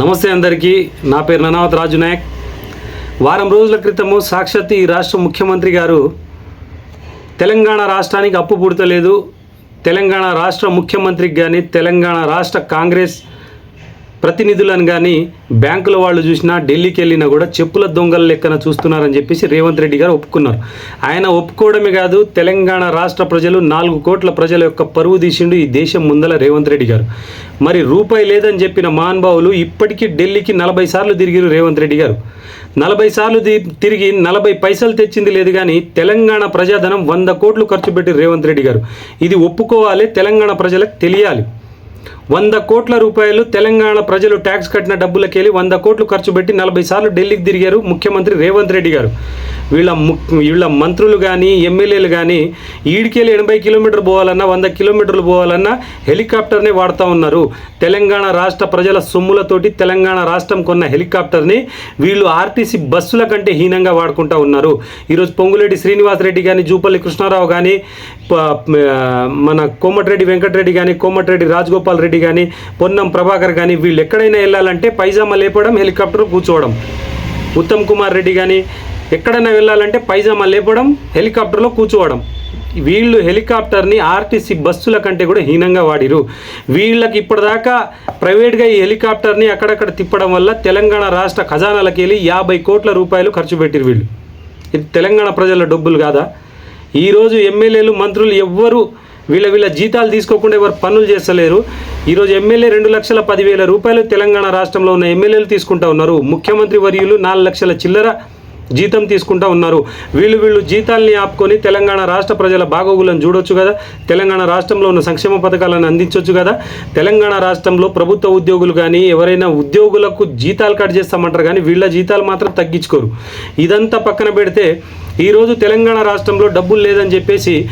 నమస్తే అందరికీ. నా పేరు ననావత్ రాజు నాయక్. వారం రోజుల క్రితము సాక్షాత్ ఈ రాష్ట్ర ముఖ్యమంత్రి గారు తెలంగాణ రాష్ట్రానికి అప్పు పుడతలేదు. తెలంగాణ రాష్ట్ర ముఖ్యమంత్రికి కానీ తెలంగాణ రాష్ట్ర కాంగ్రెస్ ప్రతినిధులను కానీ బ్యాంకుల వాళ్ళు చూసినా ఢిల్లీకి వెళ్ళినా కూడా చెప్పుల దొంగల లెక్కన చూస్తున్నారని చెప్పేసి రేవంత్ రెడ్డి గారు ఒప్పుకున్నారు. ఆయన ఒప్పుకోవడమే కాదు తెలంగాణ రాష్ట్ర ప్రజలు నాలుగు కోట్ల ప్రజల యొక్క పరువు తీసిండు ఈ దేశం ముందల రేవంత్ రెడ్డి గారు. మరి రూపాయి లేదని చెప్పిన మహానుభావులు ఇప్పటికీ ఢిల్లీకి నలభై సార్లు తిరిగిరు రేవంత్ రెడ్డి గారు. నలభై సార్లు తిరిగి నలభై పైసలు తెచ్చింది లేదు కానీ తెలంగాణ ప్రజాధనం వంద కోట్లు ఖర్చు పెట్టి రేవంత్ రెడ్డి గారు. ఇది ఒప్పుకోవాలి తెలంగాణ ప్రజలకు తెలియాలి. వంద కోట్ల రూపాయలు తెలంగాణ ప్రజలు ట్యాక్స్ కట్టిన డబ్బులకెళ్ళి వంద కోట్లు ఖర్చు పెట్టి నలభై సార్లు ఢిల్లీకి తిరిగారు ముఖ్యమంత్రి రేవంత్ రెడ్డి గారు. వీళ్ళ వీళ్ళ మంత్రులు కానీ ఎమ్మెల్యేలు కానీ ఈడికెళ్ళి ఎనభై కిలోమీటర్లు పోవాలన్నా వంద కిలోమీటర్లు పోవాలన్నా హెలికాప్టర్నే వాడుతూ ఉన్నారు. తెలంగాణ రాష్ట్ర ప్రజల సొమ్ములతోటి తెలంగాణ రాష్ట్రం కొన్న హెలికాప్టర్ని వీళ్ళు ఆర్టీసీ బస్సుల కంటే హీనంగా వాడుకుంటూ ఉన్నారు. ఈరోజు పొంగులేటి శ్రీనివాసరెడ్డి కానీ జూపల్లి కృష్ణారావు కానీ మన కోమటిరెడ్డి వెంకటరెడ్డి కానీ కోమటిరెడ్డి రాజగోపాల్ రెడ్డి కానీ పొన్నం ప్రభాకర్ కానీ వీళ్ళు ఎక్కడైనా వెళ్ళాలంటే పైజామా లేపడం హెలికాప్టర్ కూర్చోవడం. ఉత్తమ్ కుమార్ రెడ్డి కానీ ఎక్కడైనా వెళ్ళాలంటే పైజామా లేపడం హెలికాప్టర్లో కూర్చోవడం. వీళ్ళు హెలికాప్టర్ని ఆర్టీసీ బస్సుల కంటే కూడా హీనంగా వాడిరు వీళ్ళకి ఇప్పటిదాకా ప్రైవేట్గా ఈ హెలికాప్టర్ని అక్కడక్కడ తిప్పడం వల్ల తెలంగాణ రాష్ట్ర ఖజానాలకు వెళ్ళి యాభై కోట్ల రూపాయలు ఖర్చు పెట్టిరు వీళ్ళు. ఇది తెలంగాణ ప్రజల డబ్బులు కాదా? ఈరోజు ఎమ్మెల్యేలు మంత్రులు ఎవ్వరు వీళ్ళ వీళ్ళ జీతాలు తీసుకోకుండా ఎవరు పనులు చేస్తలేరు. ఈరోజు ఎమ్మెల్యే రెండు లక్షల పదివేల రూపాయలు తెలంగాణ రాష్ట్రంలో ఉన్న ఎమ్మెల్యేలు తీసుకుంటా ఉన్నారు. ముఖ్యమంత్రి వర్యులు నాలుగు లక్షల చిల్లర జీతం తీసుకుంటా ఉన్నారు. వీళ్ళు వీళ్ళు జీతాల్ని ఆపుకొని తెలంగాణ రాష్ట్ర ప్రజల బాగోగులను చూడొచ్చు కదా. తెలంగాణ రాష్ట్రంలో ఉన్న సంక్షేమ పథకాలను అందించవచ్చు కదా. తెలంగాణ రాష్ట్రంలో ప్రభుత్వ ఉద్యోగులు కానీ ఎవరైనా ఉద్యోగులకు జీతాలు కట్ చేస్తామంటారు కానీ వీళ్ళ జీతాలు మాత్రం తగ్గించుకోరు. ఇదంతా పక్కన పెడితే ఈరోజు తెలంగాణ రాష్ట్రంలో డబ్బులు లేదని చెప్పేసి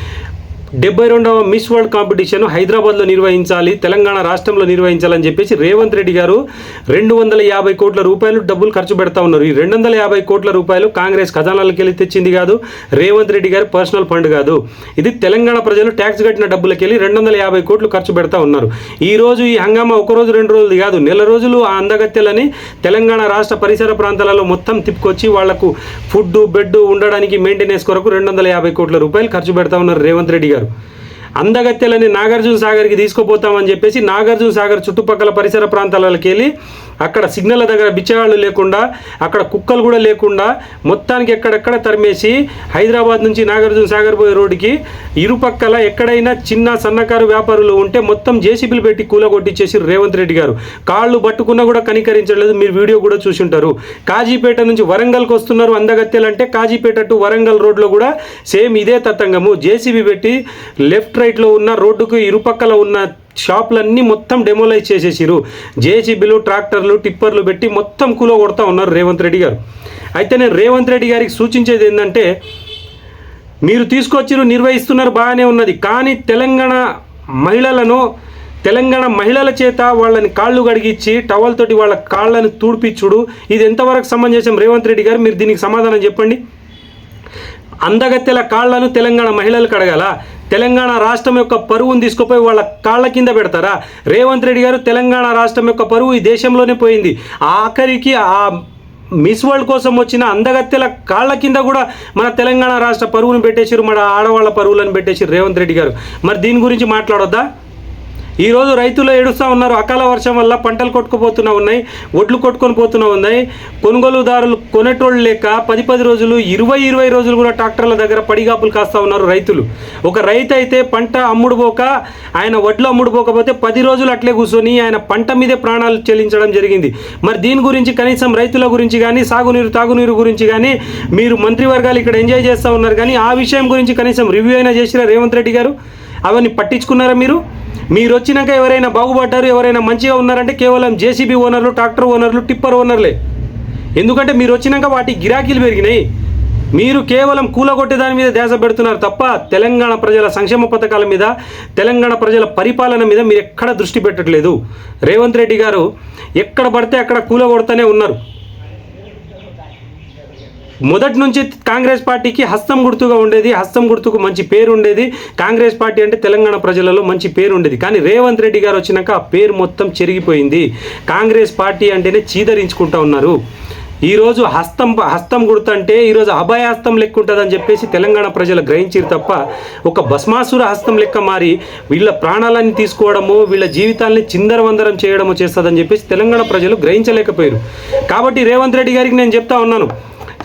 డెబ్బై రెండవ మిస్ వరల్డ్ కాంపిటీషన్ హైదరాబాద్లో నిర్వహించాలి తెలంగాణ రాష్ట్రంలో నిర్వహించాలని చెప్పేసి రేవంత్ రెడ్డి గారు రెండు వందల యాభై కోట్ల రూపాయలు డబ్బులు ఖర్చు పెడతా ఉన్నారు. ఈ రెండు వందల యాభై కోట్ల రూపాయలు కాంగ్రెస్ ఖజానాలకు వెళ్ళి తెచ్చింది కాదు రేవంత్ రెడ్డి గారి పర్సనల్ ఫండ్ కాదు. ఇది తెలంగాణ ప్రజలు ట్యాక్స్ కట్టిన డబ్బులకి వెళ్ళి రెండు వందల యాభై కోట్లు ఖర్చు పెడతా ఉన్నారు. ఈ రోజు ఈ హంగామా ఒక రోజు రెండు రోజులు కాదు నెల రోజులు ఆ అందగత్తెలని తెలంగాణ రాష్ట్ర పరిసర ప్రాంతాలలో మొత్తం తిప్పుకొచ్చి వాళ్ళకు ఫుడ్ బెడ్ ఉండడానికి మెయింటెనెన్స్ కొరకు రెండు వందల యాభై కోట్ల రూపాయలు ఖర్చు పెడతా ఉన్నారు రేవంత్ రెడ్డి గారు. brasileiro. అందగత్తెలని నాగార్జున సాగర్కి తీసుకుపోతామని చెప్పేసి నాగార్జున సాగర్ చుట్టుపక్కల పరిసర ప్రాంతాలకు వెళ్ళి అక్కడ సిగ్నల్ దగ్గర బిచ్చగాళ్ళు లేకుండా అక్కడ కుక్కలు కూడా లేకుండా మొత్తానికి ఎక్కడెక్కడ తరిమేసి హైదరాబాద్ నుంచి నాగార్జున సాగర్ పోయే రోడ్డుకి ఇరుపక్కల ఎక్కడైనా చిన్న సన్నకారు వ్యాపారులు ఉంటే మొత్తం జేసీబీలు పెట్టి కూలగొట్టించేసి రేవంత్ రెడ్డి గారు. కాళ్ళు పట్టుకున్నా కూడా కనికరించలేదు మీరు వీడియో కూడా చూసి ఉంటారు కాజీపేట నుంచి వరంగల్కి వస్తున్నారు అందగత్తెలంటే కాజీపేట టు వరంగల్ రోడ్లో కూడా సేమ్ ఇదే తతంగము. జేసీబీ పెట్టి లెఫ్ట్ రైట్లో ఉన్న రోడ్డుకు ఇరుపక్కల ఉన్న షాపులన్నీ మొత్తం డెమోలైజ్ చేసేసిరు జేసీబీలు ట్రాక్టర్లు టిప్పర్లు పెట్టి మొత్తం కూలో కొడతా ఉన్నారు రేవంత్ రెడ్డి గారు. అయితే నేను రేవంత్ రెడ్డి గారికి సూచించేది ఏంటంటే మీరు తీసుకొచ్చిరు నిర్వహిస్తున్నారు బాగానే ఉన్నది. కానీ తెలంగాణ మహిళలను తెలంగాణ మహిళల చేత వాళ్ళని కాళ్ళు కడిగిచ్చి టవల్ తోటి వాళ్ళ కాళ్ళని తూడిపిచ్చుడు. ఇది ఎంతవరకు సమంజసం? రేవంత్ రెడ్డి గారు మీరు దీనికి సమాధానం చెప్పండి. అందగత్తెల కాళ్ళను తెలంగాణ మహిళలు కడగాల తెలంగాణ రాష్ట్రం యొక్క పరువును తీసుకుపోయి వాళ్ళ కాళ్ళ కింద పెడతారా? రేవంత్ రెడ్డి గారు తెలంగాణ రాష్ట్రం యొక్క పరువు ఈ దేశంలోనే పోయింది. ఆఖరికి ఆ మిస్ వరల్డ్ కోసం వచ్చిన అందగత్తెల కాళ్ళ కింద కూడా మన తెలంగాణ రాష్ట్ర పరువును పెట్టేసారు మన ఆడవాళ్ళ పరువులను పెట్టేసారు రేవంత్ రెడ్డి గారు. మరి దీని గురించి మాట్లాడొద్దా? ఈరోజు రైతులు ఏడుస్తూ ఉన్నారు. అకాల వర్షం వల్ల పంటలు కొట్టుకుపోతున్నా ఉన్నాయి ఒడ్లు కొట్టుకొని పోతున్నా ఉన్నాయి. కొనుగోలుదారులు కొనేటోళ్ళు లేక పది పది రోజులు ఇరవై ఇరవై రోజులు కూడా ట్రాక్టర్ల దగ్గర పడిగాపులు కాస్తా ఉన్నారు రైతులు. ఒక రైతు అయితే పంట అమ్ముడుపోక ఆయన వడ్లు అమ్ముడుపోకపోతే పది రోజులు అట్లే కూర్చొని ఆయన పంట మీదే ప్రాణాలు చెల్లించడం జరిగింది. మరి దీని గురించి కనీసం రైతుల గురించి కానీ సాగునీరు తాగునీరు గురించి కానీ మీరు మంత్రివర్గాలు ఇక్కడ ఎంజాయ్ చేస్తూ ఉన్నారు. కానీ ఆ విషయం గురించి కనీసం రివ్యూ అయినా చేసిన రేవంత్ రెడ్డి గారు? అవన్నీ పట్టించుకున్నారా మీరు? మీరు వచ్చినాక ఎవరైనా బాగుపడ్డారు ఎవరైనా మంచిగా ఉన్నారంటే కేవలం జేసీబీ ఓనర్లు ట్రాక్టర్ ఓనర్లు టిప్పర్ ఓనర్లే. ఎందుకంటే మీరు వచ్చినాక వాటి గిరాకీలు పెరిగినాయి. మీరు కేవలం కూలగొట్టే దాని మీద ధ్యాస పెడుతున్నారు తప్ప తెలంగాణ ప్రజల సంక్షేమ పథకాల మీద తెలంగాణ ప్రజల పరిపాలన మీద మీరు ఎక్కడ దృష్టి పెట్టట్లేదు. రేవంత్ రెడ్డి గారు ఎక్కడ పడితే అక్కడ కూలగొడతానే ఉన్నారు. మొదటి నుంచి కాంగ్రెస్ పార్టీకి హస్తం గుర్తుగా ఉండేది హస్తం గుర్తుకు మంచి పేరు ఉండేది. కాంగ్రెస్ పార్టీ అంటే తెలంగాణ ప్రజలలో మంచి పేరు ఉండేది. కానీ రేవంత్ రెడ్డి గారు వచ్చినాక ఆ పేరు మొత్తం చెరిగిపోయింది. కాంగ్రెస్ పార్టీ అంటేనే చీదరించుకుంటా ఉన్నారు. ఈరోజు హస్తం హస్తం గుర్తంటే ఈరోజు అభయహస్తం లెక్క ఉంటుందని చెప్పేసి తెలంగాణ ప్రజలు గ్రహించారు తప్ప ఒక భస్మాసుర హస్తం లెక్క మారి వీళ్ళ ప్రాణాలని తీసుకోవడము వీళ్ళ జీవితాల్ని చిందరవందరం చేయడము చేస్తుందని చెప్పేసి తెలంగాణ ప్రజలు గ్రహించలేకపోయారు కాబట్టి రేవంత్ రెడ్డి గారికి నేను చెప్తా ఉన్నాను.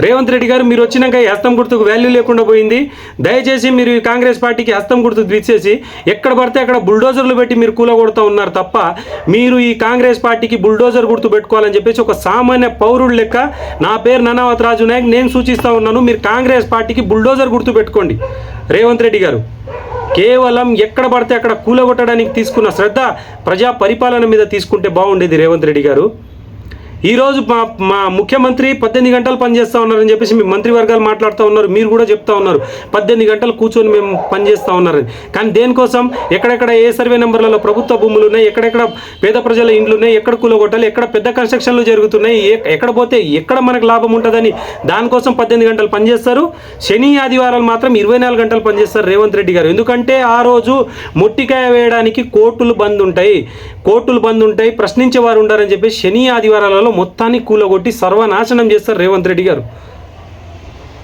రేవంత్ రెడ్డి గారు మీరు వచ్చినాక ఈ హస్తం గుర్తుకు వాల్యూ లేకుండా పోయింది. దయచేసి మీరు ఈ కాంగ్రెస్ పార్టీకి హస్తం గుర్తు తీసేసి ఎక్కడ పడితే అక్కడ బుల్డోజర్లు పెట్టి మీరు కూలగొడుతూ ఉన్నారు తప్ప మీరు ఈ కాంగ్రెస్ పార్టీకి బుల్డోజర్ గుర్తు పెట్టుకోవాలని చెప్పేసి ఒక సామాన్య పౌరుడు లెక్క నా పేరు ననావత్ రాజు నాయక్ నేను సూచిస్తూ ఉన్నాను మీరు కాంగ్రెస్ పార్టీకి బుల్డోజర్ గుర్తు పెట్టుకోండి. రేవంత్ రెడ్డి గారు కేవలం ఎక్కడ పడితే అక్కడ కూలగొట్టడానికి తీసుకున్న శ్రద్ధ ప్రజా పరిపాలన మీద తీసుకుంటే బాగుండేది రేవంత్ రెడ్డి గారు. ఈరోజు మా మా ముఖ్యమంత్రి పద్దెనిమిది గంటలు పనిచేస్తూ ఉన్నారని చెప్పేసి మీ మంత్రివర్గాలు మాట్లాడుతూ ఉన్నారు. మీరు కూడా చెప్తా ఉన్నారు. పద్దెనిమిది గంటలు కూర్చొని మేము పనిచేస్తూ ఉన్నారని. కానీ దేనికోసం? ఎక్కడెక్కడ ఏ సర్వే నెంబర్లలో ప్రభుత్వ భూములు ఉన్నాయి? ఎక్కడెక్కడ పేద ప్రజల ఇండ్లు ఉన్నాయి? ఎక్కడ కూలగొట్టాలి? ఎక్కడ పెద్ద కన్స్ట్రక్షన్లు జరుగుతున్నాయి? ఎక్కడ పోతే ఎక్కడ మనకు లాభం ఉంటుందని దానికోసం పద్దెనిమిది గంటలు పనిచేస్తారు. శని ఆదివారాలు మాత్రం ఇరవై నాలుగు గంటలు పనిచేస్తారు రేవంత్ రెడ్డి గారు. ఎందుకంటే ఆ రోజు మొట్టికాయ వేయడానికి కోర్టులు బంద్ ఉంటాయి. కోర్టులు బంద్ ఉంటాయి ప్రశ్నించే వారు ఉండారని చెప్పి శని ఆదివారాలలో మొత్తాన్ని కూలగొట్టి సర్వనాశనం చేస్తారు రేవంత్ రెడ్డి గారు.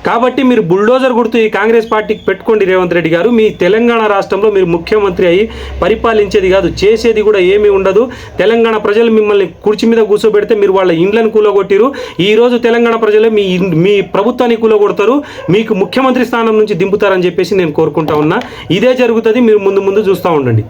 కాబట్టి మీరు బుల్డోజర్ గుర్తు ఈ కాంగ్రెస్ పార్టీకి పెట్టుకోండి రేవంత్ రెడ్డి గారు. మీ తెలంగాణ రాష్ట్రంలో మీరు ముఖ్యమంత్రి అయ్యి పరిపాలించేది కాదు చేసేది కూడా ఏమీ ఉండదు. తెలంగాణ ప్రజలు మిమ్మల్ని కుర్చీ మీద కూర్చోబెడితే మీరు వాళ్ళ ఇండ్లను కూలగొట్టిరు. ఈరోజు తెలంగాణ ప్రజలే మీ మీ ప్రభుత్వాన్ని కూలగొడతారు. మీకు ముఖ్యమంత్రి స్థానం నుంచి దింపుతారని చెప్పేసి నేను కోరుకుంటా ఉన్నా. ఇదే జరుగుతుంది మీరు ముందు ముందు చూస్తూ ఉండండి.